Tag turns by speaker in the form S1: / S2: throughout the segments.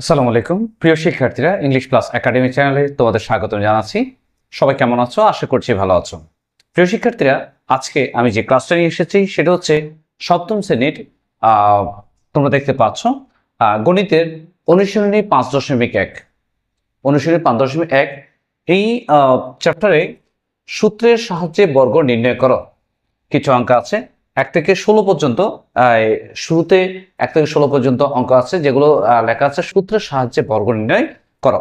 S1: আসসালামু আলাইকুম। প্রিয় শিক্ষার্থীরা ইংলিশ প্লাস একাডেমি চ্যানেলে তোমাদের স্বাগত জানাচ্ছি। সবাই কেমন আছো? আশা করছি ভালো আছো। প্রিয় শিক্ষার্থীরা, আজকে আমি যে ক্লাসটা নিয়ে এসেছি, সেটা হচ্ছে সপ্তম শ্রেণির তোমরা দেখতে পাচ্ছ গণিতের অনুশীলনী পাঁচ দশমিক এক। অনুশীলনী পাঁচ দশমিক এক, এই চ্যাপ্টারে সূত্রের সাহায্যে বর্গ নির্ণয় করো। কিছু অঙ্ক আছে। এক থেকে ষোলো পর্যন্ত শুরুতে এক থেকে ষোলো পর্যন্ত অঙ্ক আছে, যেগুলো লেখা আছে সূত্রের সাহায্যে বর্গ নির্ণয় করো।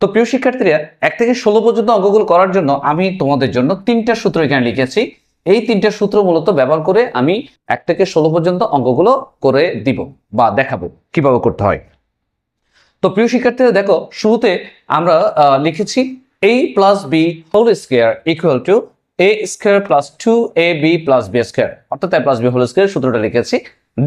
S1: তো প্রিয় শিক্ষার্থীরা, এক থেকে ষোলো পর্যন্ত অঙ্কগুলো করার জন্য আমি তোমাদের জন্য তিনটা সূত্র এখানে লিখেছি। এই তিনটা সূত্র মূলত ব্যবহার করে আমি এক থেকে ষোলো পর্যন্ত অঙ্কগুলো করে দিব বা দেখাবো কীভাবে করতে হয়। তো প্রিয় শিক্ষার্থীরা, দেখো, শুরুতে আমরা লিখেছি a plus B whole square equal to A square plus two A B plus B square অর্থাৎ A plus B whole square সূত্রটা লিখেছি।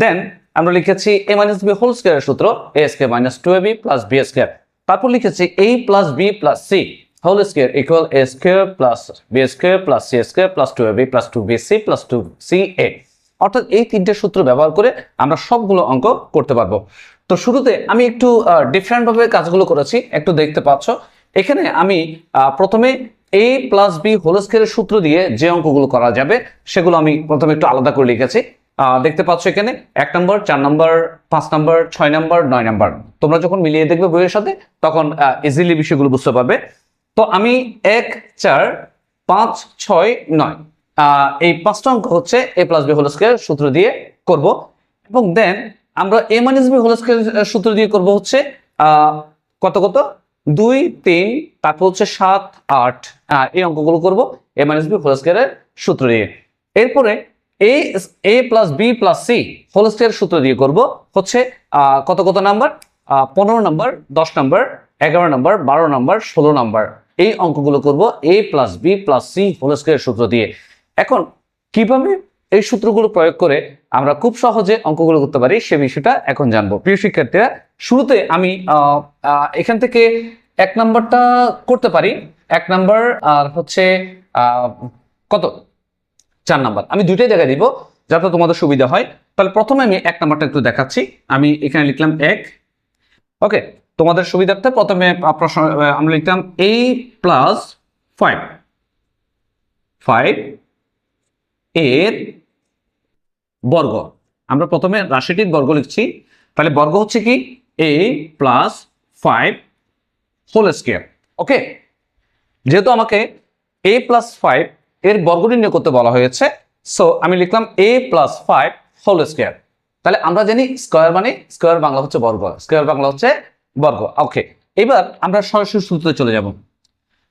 S1: দেন আমরা লিখেছি এ মাইনাস বি হোল স্কোয়ারের সূত্র A square minus two A B plus B square তারপর লিখেছি a plus B plus C whole square equal A square plus B square plus C square plus two A B plus two B C plus two C A অর্থাৎ এই তিনটে সূত্র ব্যবহার করে আমরা সবগুলো অঙ্ক করতে পারব। তো শুরুতে আমি একটু ডিফারেন্ট ভাবে কাজগুলো করেছি, একটু দেখতে পাচ্ছ। এখানে আমি প্রথমে এ প্লাস বি হোল সূত্র দিয়ে যে অঙ্কগুলো করা যাবে, সেগুলো আমি প্রথমে একটু আলাদা করে লিখেছি। দেখতে পাচ্ছ এখানে এক নম্বর চার নম্বর পাঁচ নম্বর ছয় নম্বর নয় নম্বর তোমরা যখন মিলিয়ে দেখবে বইয়ের সাথে, তখন ইজিলি বিষয়গুলো বুঝতে পারবে। তো আমি এক, চার, পাঁচ, ছয়, নয় এই পাঁচটা অঙ্ক হচ্ছে এ প্লাস বি হোল সূত্র দিয়ে করব। এবং দেন আমরা এ মাইনাস বি হোল সূত্র দিয়ে করব হচ্ছে কত কত? দুই, তিন, তারপর হচ্ছে সাত, আট এই অঙ্কগুলো করব এ মাইনাস বি হোল স্কোয়ারের সূত্র দিয়ে। এরপরে A A plus B plus C whole square সূত্র দিয়ে করব, হচ্ছে কত কত নাম্বার পনেরো নাম্বার দশ নাম্বার এগারো নাম্বার বারো নাম্বার ষোলো নাম্বার এই অঙ্কগুলো করব A plus B plus C whole square সূত্র দিয়ে। এখন, কীভাবে এই সূত্রগুলো প্রয়োগ করে আমরা খুব সহজে অঙ্কগুলো করতে পারি, সে বিষয়টা এখন জানব। প্রিয় শিক্ষার্থীরা, শুরুতে আমি এখান থেকে এক নাম্বারটা করতে পারি। এক নাম্বার, আর হচ্ছে কত? চার নাম্বার। আমি দুইটাই দেখা দিব, যাতে তোমাদের সুবিধা হয়। তাহলে প্রথমে আমি এক নাম্বারটা একটু দেখাচ্ছি। আমি এখানে লিখলাম এক। ওকে, তোমাদের সুবিধার্থে প্রথমে প্রশ্ন আমরা লিখলাম এ প্লাস ফাইভ ফাইভ এর বর্গ। আমরা প্রথমে রাশিটির বর্গ লিখছি। তাহলে বর্গ হচ্ছে কি? A plus five whole square okay যেহেতু আমাকে এ প্লাস ফাইভ এর বর্গ নির্ণয় করতে বলা হয়েছে সো আমি লিখলাম A plus five whole square তাহলে আমরা জানি স্কোয়ার মানে স্কোয়ার বাংলা হচ্ছে বর্গ। স্কোয়ার বাংলা হচ্ছে বর্গ। ওকে এবার আমরা সরাসরি সূত্রে চলে যাব।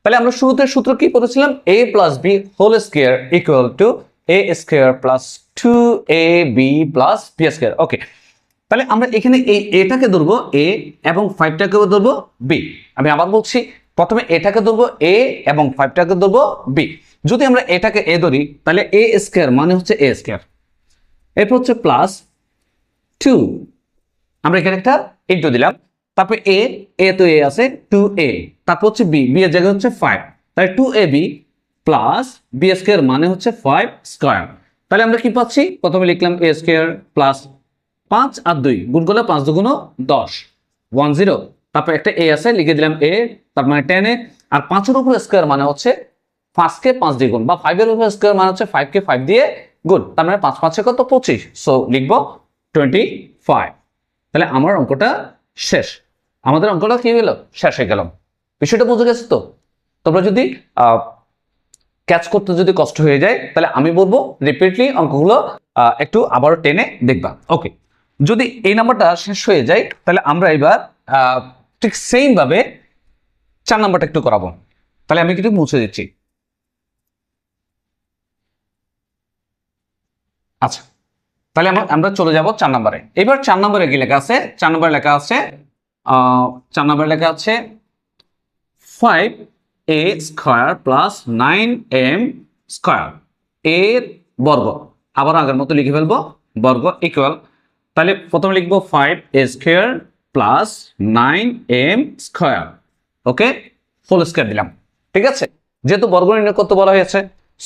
S1: তাহলে আমরা শুরুতে সূত্র কি পড়েছিলাম? A plus B whole square equal to A square plus two A B plus B square okay তাহলে আমরা এখানে এই এটাকে ধরবো এ এবং ফাইভটাকে ধরবো বি আমি আবার বলছি, প্রথমে এটাকে ধরবো এ এবং ফাইভটাকে ধরবো বি যদি আমরা এটাকে এ ধরি, তাহলে এ স্কোয়ার মানে হচ্ছে এ স্কোয়ার এরপর হচ্ছে প্লাস টু আমরা এখানে একটা ইন্টু দিলাম। তারপর এ এ তো এ আছে টু এ তারপর হচ্ছে বি বি এর জায়গায় হচ্ছে ফাইভ তাহলে two A B plus B square মানে হচ্ছে ফাইভ স্কোয়ার তাহলে আমরা কি পাচ্ছি? প্রথমে লিখলাম এ স্কোয়ার প্লাস পাঁচ আর দুই। গুণ করলে পাঁচ দুগুণ দশ। ওয়ান জিরো তারপর একটা এ আছে, লিখে দিলাম এ তার মানে টেন এ। আর পাঁচের উপর স্কোয়ার মানে হচ্ছে পাঁচকে পাঁচ দিয়ে গুণ, বা ফাইভের উপর স্কোয়ার মানে হচ্ছে ফাইভকে ফাইভ দিয়ে গুণ। তার মানে পাঁচ পাঁচে কত? পঁচিশ। সো লিখব টোয়েন্টি ফাইভ তাহলে আমার অঙ্কটা শেষ। আমাদের অঙ্কটা কি হলো? শেষ হয়ে গেলাম বিষয়টা বুঝে গেছে তো? তোমরা যদি ক্যাচ করতে যদি কষ্ট হয়ে যায়, তাহলে আমি বলব রিপিটলি অঙ্কগুলো একটু আবারও টেনে দেখবা। ওকে যদি এই নাম্বারটা শেষ হয়ে যায়, তাহলে আমরা এবার ঠিক সেম ভাবে চার নাম্বারটা একটু করাবো। তাহলে আমি কিন্তু মুছে দিচ্ছি। আচ্ছা। তাহলে আমরা চলে যাব চার নম্বরে। এবার চার নম্বরে কি লেখা আছে? চার নম্বরে লেখা আছে চার নম্বরে লেখা আছে five A square plus nine M square এর বর্গ। আবার আগের মতো লিখে ফেলব। বর্গ ইকুয়াল তাহলে প্রথমে লিখব five A square plus nine M square okay full square দিলাম। ঠিক আছে? যেহেতু বর্গ নির্ণয় করতে বলা হয়েছে।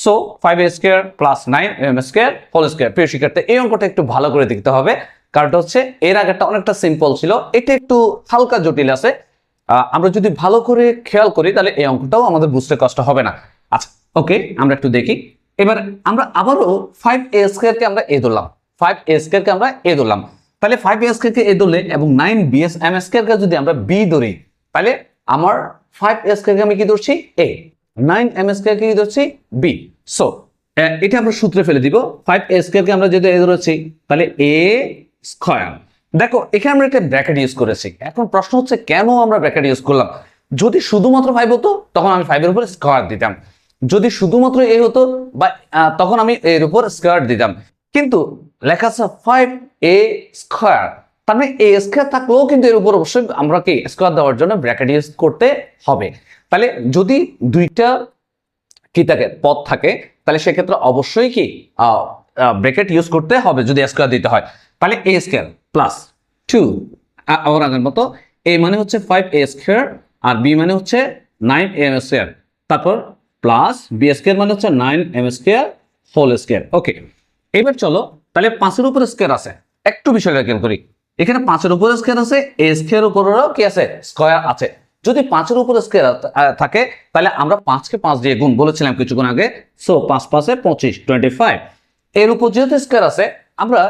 S1: So five A square plus nine M square whole square প্রিয় শিক্ষার্থী, এই অঙ্কটা একটু ভালো করে দেখতে হবে। কারণটা হচ্ছে, এর আগেরটা অনেকটা সিম্পল ছিল। এটা একটু হালকা জটিল আছে। আমরা যদি ভালো করে খেয়াল করি, তাহলে এই অঙ্কটাও আমাদের বুঝতে কষ্ট হবে না। আচ্ছা ওকে, আমরা একটু দেখি। এবার আমরা আবারও ফাইভ এ স্কোয়ারকে আমরা এ ধরলাম। ফাইভ এ স্কোয়ারকে আমরা এ ধরলাম। তাহলে ফাইভ এ স্কোয়ারকে এ ধরলে এবং নাইন বি এস এম স্কোয়ারকে যদি আমরা বি ধরি, তাহলে আমার ফাইভ এ স্কোয়ারকে আমি কি ধরছি? এ নাইন এম স্কোয়ারকে কি ধরছি? বি সো এটা আমরা সূত্রে ফেলে দিব। ফাইভ এ স্কোয়ারকে আমরা যদি এ ধরেছি, তাহলে এ স্কোয়ার দেখো, এখানে আমরা একটা ব্র্যাকেট ইউজ করেছি। এখন প্রশ্ন হচ্ছে, কেন আমরা ব্র্যাকেট ইউজ করলাম? যদি শুধুমাত্র ফাইভ হতো, তখন আমি ফাইভের উপর স্কোয়ার দিতাম। যদি শুধুমাত্র এ হতো, বা তখন আমি এর উপর স্কোয়ার দিতাম। কিন্তু লেখা আছে ফাইভ এ স্কোয়ার তার মানে এ স্কোয়ার থাকলেও কিন্তু এর উপর অবশ্যই আমরা কি স্কোয়ার দেওয়ার জন্য ব্র্যাকেট ইউজ করতে হবে। তাহলে যদি দুইটা কি থাকে পথ থাকে, তাহলে সেক্ষেত্রে অবশ্যই কি ব্রেকেট ইউজ করতে হবে যদি স্কোয়ার দিতে হয়। তাহলে এ স্কোয়ার প্লাস টু আমার আগের মতো। এ মানে হচ্ছে ফাইভ এ স্কোয়ার আর বি মানে হচ্ছে নাইন এম স্কোয়ার তারপর প্লাস বি স্কোয়ার মানে হচ্ছে nine M square whole square okay এবার চলো, তাহলে পাঁচের উপর স্কোয়ার আছে। একটু বিষয়টা খেয়াল করি। এখানে পাঁচের উপর স্কোয়ার আছে এ স্কোয়ার উপরেও কি আছে? স্কোয়ার আছে। যদি পাঁচের উপর স্কোয়ার থাকে, তাহলে আমরা পাঁচকে পাঁচ দিয়ে গুণ বলেছিলাম কিছুক্ষণ আগে। সো পাঁচ পাঁচে পঁচিশ টোয়েন্টি ফাইভ এর উপর যেহেতু স্কোয়ার আছে, আমরা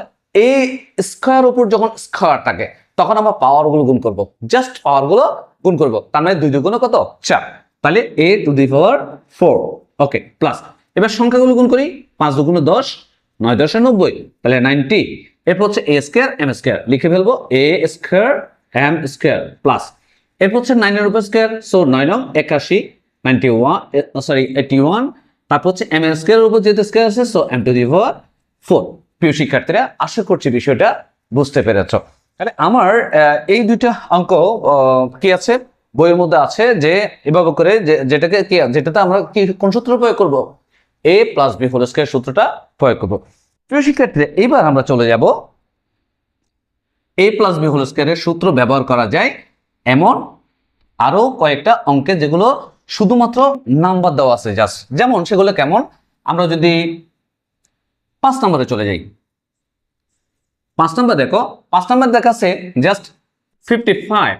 S1: এই স্কোয়ার উপর যখন স্কোয়ার থাকে, তখন আমরা পাওয়ারগুলো গুণ করব। জাস্ট পাওয়ারগুলো গুণ করব। তার মানে দুই দুগুণ কত? চার। তাহলে A to the power four okay plus এবার সংখ্যাগুলো গুণ করি। পাঁচ দুগুণ দশ, নয় দশে নব্বই। তাহলে নাইনটি এরপর হচ্ছে এ স্কোয়ার এম স্কোয়ার লিখে ফেলব A square M square plus এরপর হচ্ছে নাইনের উপর স্কোয়ার সো নয় নং, একাশি ninety one sorry eighty one তারপর হচ্ছে এম এর স্কোয়ার উপর যেহেতু স্কোয়ার আছে so M to the power four প্রিয় শিক্ষার্থীরা, আশা করছি বিষয়টা বুঝতে পেরেছ। তাহলে আমার এই দুইটা অঙ্ক কি আছে? বইয়ের মধ্যে আছে যে, এভাবে করে যেটাকে কি, যেটাতে আমরা কি, কোন সূত্র প্রয়োগ করব? A plus B whole square সূত্রটা প্রয়োগ করব। প্রিয় শিক্ষার্থীরা, এবার আমরা চলে যাব। এ প্লাস বি হোল স্কোয়ারের সূত্র ব্যবহার করা যায় এমন আরও কয়েকটা অঙ্কে যেগুলো শুধুমাত্র নাম্বার দেওয়া আছে জাস্ট যেমন, সেগুলো কেমন? আমরা যদি পাঁচ নম্বরে চলে যাই। পাঁচ নম্বর দেখো, পাঁচ নম্বর দেখাচ্ছে just fifty five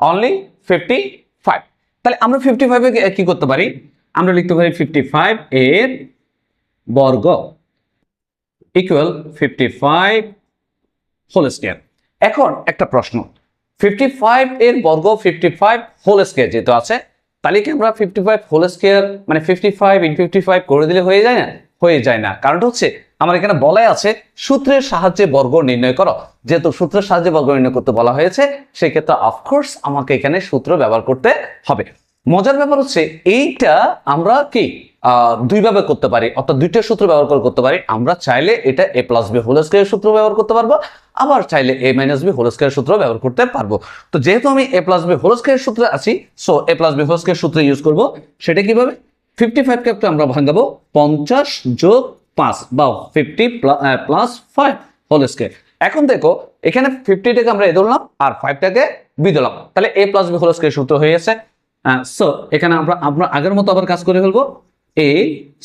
S1: only fifty five তাহলে আমরা ফিফটি ফাইভে কি করতে পারি? আমরা লিখতে পারি ফিফটি ফাইভ এর বর্গ equal fifty five whole square এখন একটা প্রশ্ন। ফিফটি ফাইভ এর বর্গ ফিফটি ফাইভ হোল স্কোয়ার যেহেতু আছে তাহলে কি আমরা ফিফটি ফাইভ হোল স্কেয়ার মানে fifty five in fifty five করে দিলে হয়ে যায় না? হয়ে যায় না। কারণটা হচ্ছে, আমার এখানে বলাই আছে, সূত্রের সাহায্যে বর্গ নির্ণয় করো। যেহেতু সূত্রের সাহায্যে বর্গ নির্ণয় করতে বলা হয়েছে, সেক্ষেত্রে অফকোর্স আমাকে এখানে সূত্র ব্যবহার করতে হবে। মজার ব্যাপার হচ্ছে, এইটা আমরা কি দুইভাবে করতে পারি, অর্থাৎ দুইটা সূত্র ব্যবহার করে করতে পারি। আমরা চাইলে এটা A plus B whole square সূত্র ব্যবহার করতে পারব, আবার চাইলে A minus B whole square সূত্র ব্যবহার করতে পারব। তো যেহেতু আমি A plus B whole square সূত্রে আছি so A plus B whole square সূত্র ইউজ করব, সেটা কীভাবে? ফিফটি ফাইভকে একটু আমরা ভাঙাবো, পঞ্চাশ যোগ পাঁচ, বা fifty plus five whole square এখন দেখো, এখানে ফিফটিটাকে আমরা এ ধরলাম, আর ফাইভটাকে বি দিলাম তাহলে A plus B whole square সূত্র হয়ে গেছে। সো এখানে আমরা আমরা আগের মতো আবার কাজ করে ফেলব। A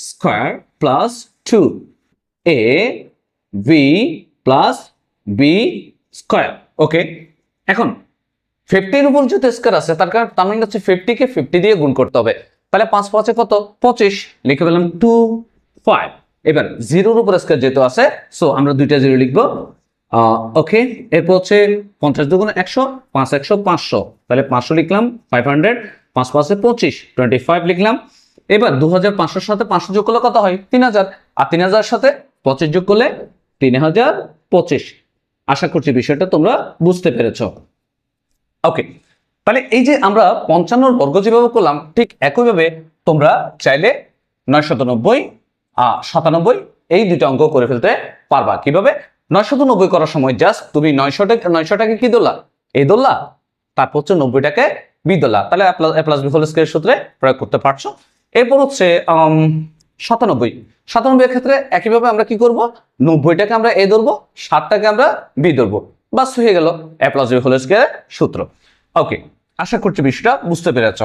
S1: square plus two A B plus B square okay এখন ফিফটির উপর যেহেতু স্কোয়ার আছে, তার কারণ তার মানে হচ্ছে ফিফটিকে ফিফটি দিয়ে গুণ করতে হবে। তাহলে পাঁচ পাঁচে কত? পঁচিশ। লিখে পেলাম টু ফাইভ এবার জিরোর উপর স্কোয়ার যেহেতু আছে সো আমরা দুইটা জিরো লিখব। ওকে এরপর হচ্ছে পঞ্চাশ দুগুণ একশো, পাঁচ একশো, পাঁচশো। তাহলে পাঁচশো লিখলাম ফাইভ হান্ড্রেড পাঁচ পাঁচে পঁচিশ টোয়েন্টি ফাইভ লিখলাম। এবার দু হাজার পাঁচশোর সাথে পাঁচশো যোগ করলে কত হয়? তিন হাজার আর তিন হাজার সাথে পঁচিশ যোগ করলে তিন হাজার পঁচিশ। আশা করছি বিষয়টা তোমরা বুঝতে পেরেছ। ওকে, তাহলে এই যে আমরা পঞ্চান্নর বর্গ যেভাবে করলাম, ঠিক একইভাবে তোমরা চাইলে নয় শতানব্বই সাতানব্বই এই দুটো অঙ্ক করে ফেলতে পারবা। কীভাবে? নয় শতানব্বই করার সময় জাস্ট তুমি নয়শোটাকে নয়শোটাকে কি দোলা এই দোল্লা তারপর হচ্ছে নব্বইটাকে বি দোলা তাহলে সূত্রে প্রয়োগ করতে পারছ। এরপর হচ্ছে সাতানব্বই। সাতানব্বই ক্ষেত্রে একইভাবে আমরা কি করব? নব্বইটাকে আমরা এ ধরবো, সাতটাকে আমরা বি ধরবো। বাস হয়ে গেল অ্যাপ্লাস হোল স্কোয়ার সূত্র। ওকে আশা করছি বিষয়টা বুঝতে পেরেছ।